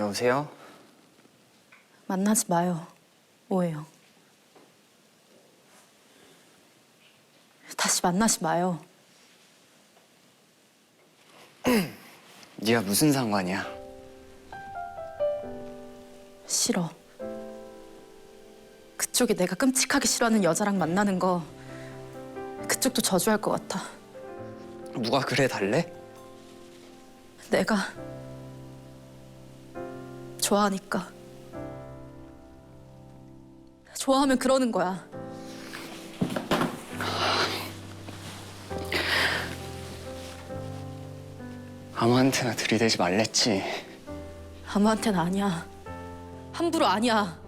여보세요? 만나지 마요. 오해영. 다시 만나지 마요. 네가 무슨 상관이야? 싫어. 그쪽이 내가 끔찍하게 싫어하는 여자랑 만나는 거 그쪽도 저주할 것 같아. 누가 그래 달래? 내가 좋아하니까. 좋아하면 그러는 거야. 아무한테나 들이대지 말랬지. 아무한테는 아니야. 함부로 아니야.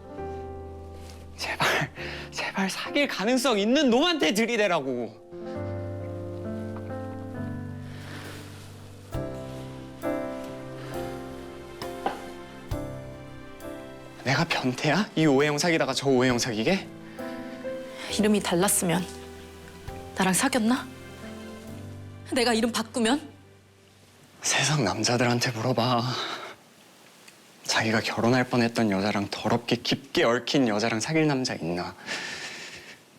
제발, 제발 사귈 가능성 있는 놈한테 들이대라고. 내가 변태야? 이 오해영 사귀다가 저 오해영 사귀게? 이름이 달랐으면 나랑 사귀었나? 내가 이름 바꾸면? 세상 남자들한테 물어봐. 자기가 결혼할 뻔했던 여자랑 더럽게 깊게 얽힌 여자랑 사귈 남자 있나?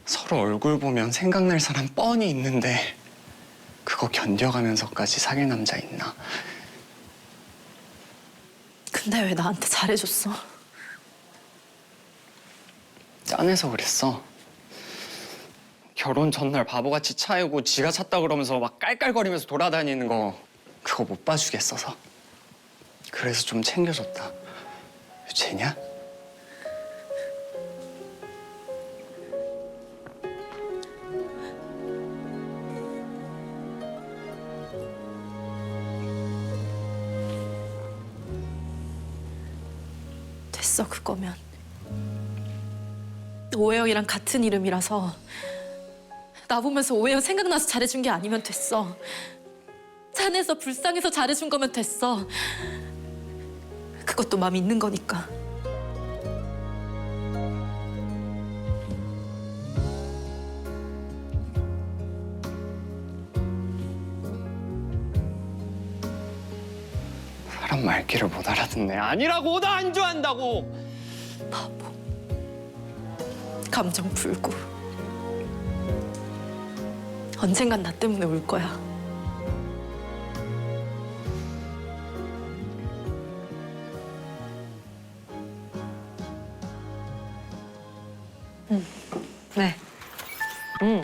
서로 얼굴 보면 생각날 사람 뻔히 있는데 그거 견뎌가면서까지 사귈 남자 있나? 근데 왜 나한테 잘해줬어? 짠해서 그랬어. 결혼 전날 바보같이 차이고 지가 찼다 그러면서 막 깔깔거리면서 돌아다니는 거 그거 못 봐주겠어서. 그래서 좀 챙겨줬다. 쟤냐? 됐어 그거면 오해영이랑 같은 이름이라서 나 보면서 오해영 생각나서 잘해준 게 아니면 됐어 짠해서 불쌍해서 잘해준 거면 됐어 그것도 마음 있는 거니까 사람 말귀를 못 알아듣네. 아니라고 나 안 좋아한다고. 감정 불고 언젠간 나 때문에 울 거야 네. 음.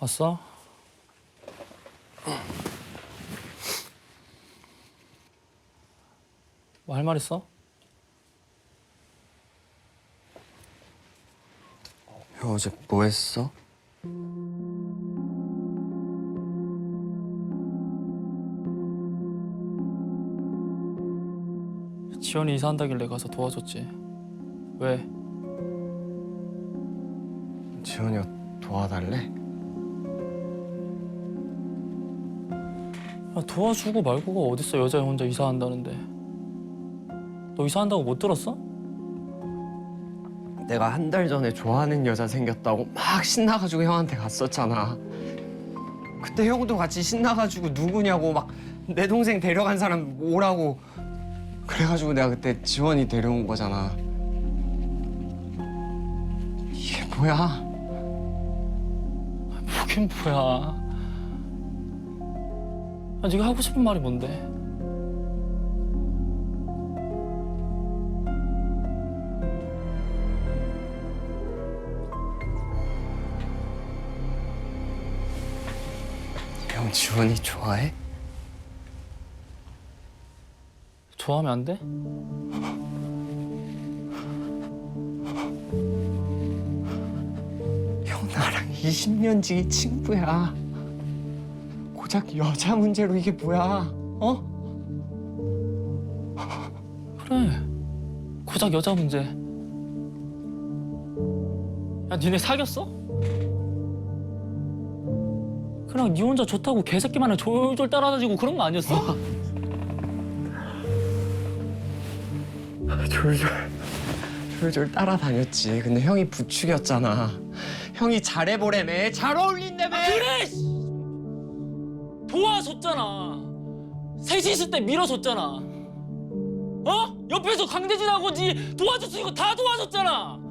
왔어? 할 말 있어? 형 어제 뭐 했어? 지연이 이사한다길래 가서 도와줬지. 왜? 지원이가 도와달래? 야, 도와주고 말고가 어딨어 여자 혼자 이사한다는데. 너 이사한다고 못 들었어? 내가 한 달 전에 좋아하는 여자 생겼다고 막 신나가지고 형한테 갔었잖아. 그때 형도 같이 신나가지고 누구냐고 막 내 동생 데려간 사람 오라고 그래가지고 내가 그때 지원이 데려온 거잖아. 이게 뭐야? 보긴 뭐야. 아, 네가 하고 싶은 말이 뭔데? 형 지원이 좋아해? 좋아하면 안 돼? 형 나랑 20년 지기 친구야. 고작 여자 문제로 이게 뭐야? 어? 그래. 고작 여자 문제. 야, 니네 사귀었어? 그냥 니 혼자 좋다고 개새끼만을 졸졸 따라다니고 그런 거 아니었어? 졸졸 졸졸 따라다녔지. 근데 형이 부추겼잖아. 형이 잘해보래매. 잘 어울린다며. 그래! 씨! 도와줬잖아. 셋이 있을 때 밀어줬잖아. 어? 옆에서 강대진하고 니 도와줬으니까 다 도와줬잖아.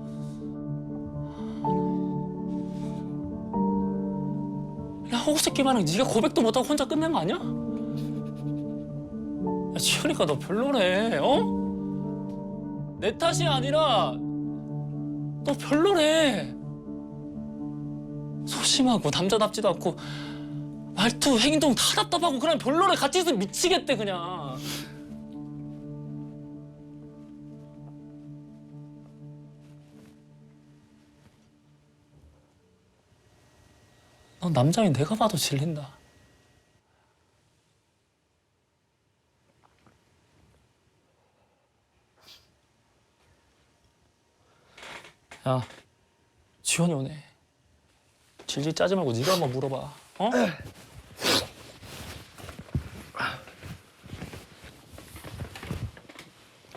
야, 호구새끼만은 네가 고백도 못하고 혼자 끝낸 거 아니야? 야, 지현이가 너 별로래, 어? 내 탓이 아니라 너 별로래. 소심하고 남자답지도 않고 말투, 행동 다 답답하고 그냥 별로래 같이 있으면 미치겠대 그냥. 넌 남자인 내가 봐도 질린다. 야, 지원이 오네. 질질 짜지 말고 네가 한번 물어봐. 어?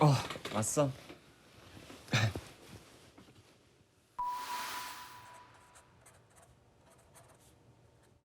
어, 왔어.